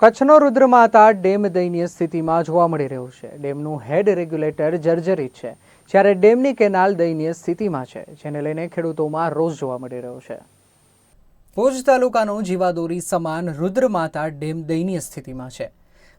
કચ્છનો રુદ્રમાતા ડેમ દયનીય સ્થિતિમાં જોવા મળી રહ્યું છે. ડેમનું હેડ રેગ્યુલેટર જર્જરિત છે. જ્યારે ડેમની કેનાલ દયનીય સ્થિતિમાં છે, જેને લઈને ખેડૂતોમાં રોષ જોવા મળી રહ્યો છે. ભુજ તાલુકાનો જીવાદોરી સમાન રુદ્રમાતા ડેમ દયનીય સ્થિતિમાં છે.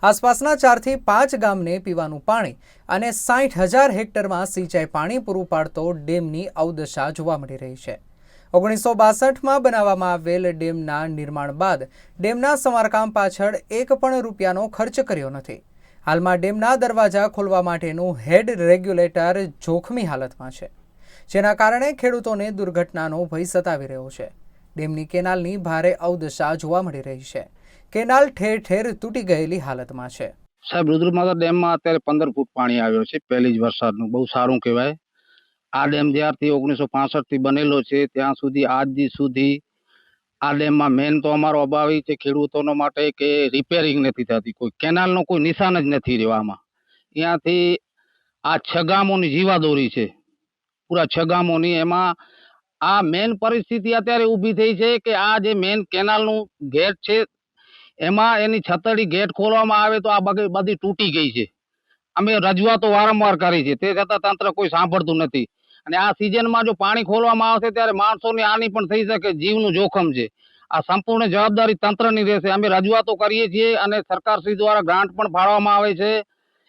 આસપાસના ચારથી પાંચ ગામને પીવાનું પાણી અને સાઠ હજાર હેક્ટરમાં સિંચાઈ પાણી પૂરું પાડતો ડેમની અવદશા જોવા મળી રહી છે. ઓગણીસો બાસઠમાં બનાવવામાં આવેલ ડેમના નિર્માણ બાદ ડેમના સમારકામ પાછળ એક પણ રૂપિયાનો ખર્ચ કર્યો નથી. હાલમાં ડેમના દરવાજા ખોલવા માટેનું હેડ રેગ્યુલેટર જોખમી હાલતમાં છે. જેના કારણે ખેડૂતોને દુર્ઘટનાનો ભય સતાવી રહ્યો છે. ડેમની કેનાલની ભારે અવદશા જોવા મળી રહી છે. કેનાલ ઠેર ઠેર તૂટી ગયેલી હાલતમાં છે. સાહેબ, રુદ્રમાતા ડેમમાં અત્યારે પંદર ફૂટ પાણી આવ્યો છે. પહેલી જ વરસાદનું, બહુ સારું કહેવાય. આ ડેમ જ્યારથી ઓગણીસો થી બનેલો છે, ત્યાં સુધી આજ સુધી આ ડેમમાં મેન તો અમારો અભાવ એ છે ખેડૂતોનો માટે કે રિપેરિંગ નથી થતી, કોઈ કેનાલનો કોઈ નિશાન જ નથી રહેવામાં ત્યાંથી આ છ ગામોની જીવાદોરી છે, પૂરા છ ગામોની એમાં આ મેન પરિસ્થિતિ અત્યારે ઊભી થઈ છે કે આ જે મેન કેનાલનું ગેટ છે, એમાં એની છતડી ગેટ ખોલવામાં આવે તો આ બધી તૂટી ગઈ છે. અમે રજૂઆતો વારંવાર કરી છે, તે છતાં તંત્ર કોઈ સાંભળતું નથી. અને આ સિઝનમાં જો પાણી ખોલવામાં આવશે ત્યારે માણસોની હાનિ પણ થઈ શકે, જીવનું જોખમ છે. આ સંપૂર્ણ જવાબદારી તંત્રની રહેશે. અમે રજૂઆતો કરીએ છીએ અને સરકારશ્રી દ્વારા ગ્રાન્ટ પણ ફાળવવામાં આવે છે.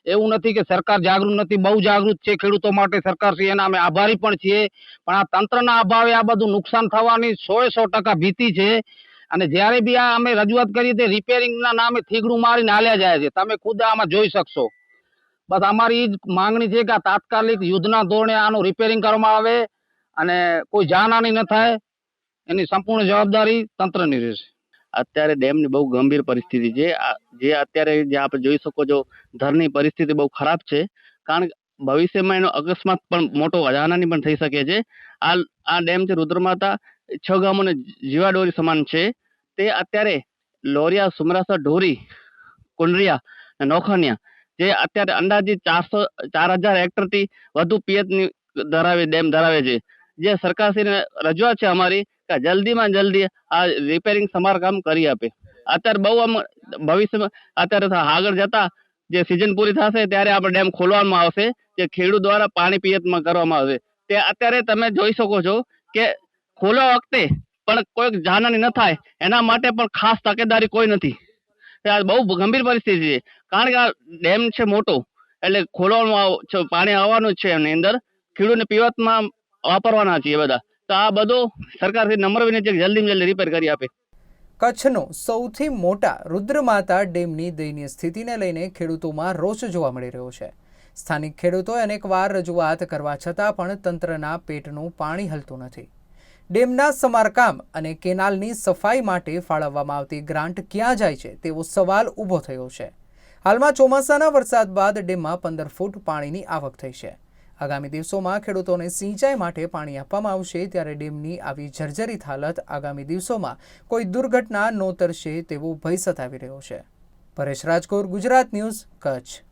એવું નથી કે સરકાર જાગૃત નથી, બહુ જાગૃત છે ખેડૂતો માટે. સરકારશ્રી એના અમે આભારી પણ છીએ. પણ આ તંત્રના અભાવે આ બધું નુકસાન થવાની સો સો ટકા ભીતિ છે. અને જ્યારે બી આ અમે રજૂઆત કરીએ તે રિપેરિંગના નામે થીગડું મારીને હાલ્યા જાય છે. તમે ખુદ આમાં જોઈ શકશો. બસ અમારી માંગણી છે કે આ તાત્કાલિક યુદ્ધના ધોરણે આનું રિપેરિંગ કરવામાં આવે અને કોઈ જાનહાની ન થાય. એની સંપૂર્ણ જવાબદારી તંત્રની રહેશે. અત્યારે ડેમની બહુ ગંભીર પરિસ્થિતિ છે. જે અત્યારે જે આપણે જોઈ શકો છો ધરની પરિસ્થિતિ બહુ ખરાબ છે. કારણ કે ભવિષ્યમાં એનો અકસ્માત પણ મોટો જાનહાની પણ થઈ શકે છે. આ આ ડેમ છે રુદ્રમાતા, છ ગામોને જીવાડોરી સમાન છે. તે અત્યારે લોરિયા સુમરાસર ઢોરી, કુંડરિયા અને નોખાનિયા જે અત્યારે અંદાજિત ચારસો, ચાર હજાર હેક્ટરથી વધુ પિયતની ધરાવે, ડેમ ધરાવે છે. જે સરકારશ્રીને રજૂઆત છે અમારી કે જલ્દીમાં જલ્દી આ રિપેરિંગ સમારકામ કરી આપે. અત્યારે બહુ આમ ભવિષ્યમાં અત્યારે આગળ જતા જે સિઝન પૂરી થશે ત્યારે આપણે ડેમ ખોલવામાં આવશે. જે ખેડૂત દ્વારા પાણી પિયતમાં કરવામાં આવશે તે અત્યારે તમે જોઈ શકો છો કે ખોલવા વખતે પણ કોઈક જાનહાની ન થાય. એના માટે પણ ખાસ તકેદારી કોઈ નથી. તે આ બહુ ગંભીર પરિસ્થિતિ છે. કારણ કે આ ડેમ છે મોટો, એટલે ખોલવાનું પાણી આવવાનું છે એની અંદર. ખેડૂતને પીવાતમાં વાપરવાના છે એ બધા. તો આ બધો સરકારથી નમ્ર વિનંતી જલ્દી જલ્દી રિપેર કરી આપે. કચ્છનો સૌથી મોટા રુદ્રમાતા ડેમની દયનીય સ્થિતિને લઈને ખેડૂતોમાં રોષ જોવા મળી રહ્યો છે. સ્થાનિક ખેડૂતોએ અનેકવાર રજૂઆત કરવા છતાં પણ તંત્રના પેટનું પાણી હલતું નથી. ડેમના સમારકામ અને કેનાલની સફાઈ માટે ફાળવવામાં આવતી ગ્રાન્ટ ક્યાં જાય છે તેવો સવાલ ઊભો થયો છે. હાલમાં ચોમાસાના વરસાદ બાદ ડેમમાં પંદર ફૂટ પાણીની આવક થઈ છે. આગામી દિવસોમાં ખેડૂતોને સિંચાઈ માટે પાણી આપવામાં આવશે ત્યારે ડેમની આવી જર્જરિત હાલત આગામી દિવસોમાં કોઈ દુર્ઘટના નોતરશે તેવો ભય સતાવી રહ્યો છે. પરેશ રાજકોર, ગુજરાત ન્યૂઝ, કચ્છ.